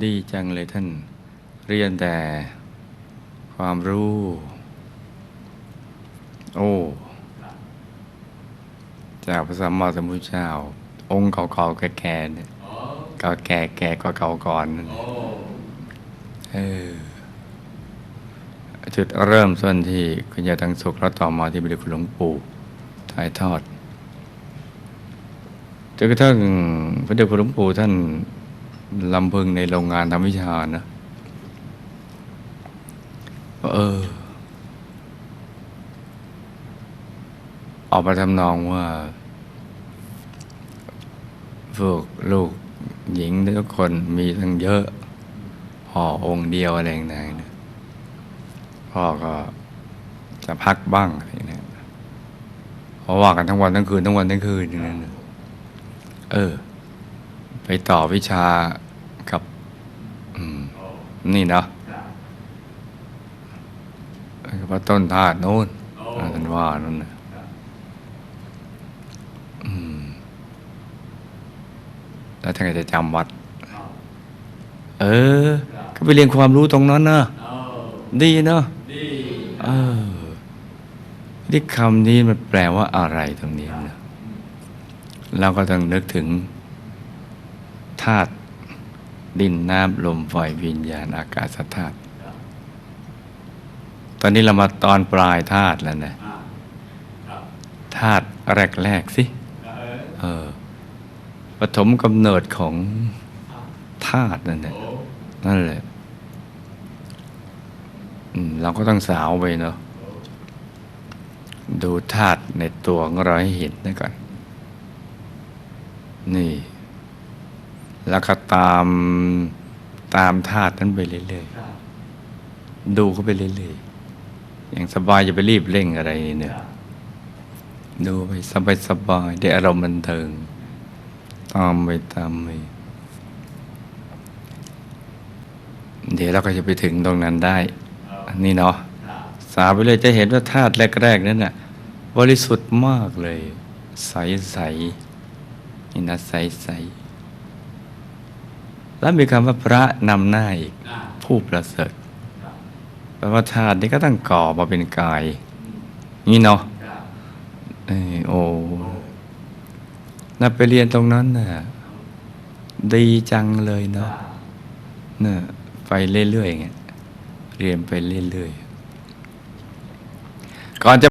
ดีจังเลยท่าน เรียนแต่ความรู้ โอ้ จากพระสัมมาสัมพุทธเจ้า องค์เก่าๆแก่ๆเนี่ยเก่าแก่แก่กว่าเก่าก่อนนั่นเออจุดเริ่มต้นที่คุณยายทั้งสุขแล้วต่อมาที่บริคุณหลวงปู่ถ่ายทอดจนกระทั่งพระเดชพระหลวงปู่ท่าน ลำพึงในโรงงานทำวิชานะเออ ออกมาทำนองว่าพวกลูกหญิงทุกคนมีทั้งเยอะพ่อองค์เดียวอะไรอย่างนั้นนะพ่อก็จะพักบ้างอะไรอย่างนี้ยเพราะว่ากันทั้งวันทั้งคืนทั้งวันทั้งคืนอย่างนั้นเออ ไปต่อวิชากับนี่เนาะพระต้นธาตุโน้นท่านว่านั่นนะแล้วท่านก็จะจำวัด เออ ก็ไปเรียนความรู้ตรงนั้นนะดีเนาะเออที่คำนี้มันแปลว่าอะไรตรงนี้นะเราก็ต้องนึกถึง ธาตุดินน้ำลมไฟวิญญาณอากาศธาตุตอนนี้เรามาตอนปลายธาตุแล้วนะธาตุแรกๆสิเออปฐมกำเนิดของธาตุนั่นแหละนั่นแหละเราก็ต้องสาวไปเนาะดูธาตุในตัวของเราให้เห็นนะก่อน นี่ แล้วก็ตามตามธาตุนั้นไปเรื่อยๆดูเขาไปเรื่อยๆอย่างสบายอย่าไปรีบเร่งอะไรเนี่ยดูไปสบายๆได้อารมณ์บันเทิงตามไปตามไปเดี๋ยวเราก็จะไปถึงตรงนั้นได้ นี่เนาะสาวไปเลยจะเห็นว่าธาตุแรกๆนั้นน่ะบริสุทธิ์มากเลย ใสๆนี่นะใสๆ แล้วมีคำว่าพระนำหน้าอีกผู้ประเสริฐแปลว่าธาตุนี้ก็ต้องก่อมาเป็นกาย นี่เนาะโอ้น่าไปเรียนตรงนั้นน่ะดีจังเลยเนาะน่ะไปเรื่อยๆไงเรียนไปเรื่อยๆก่อนจะ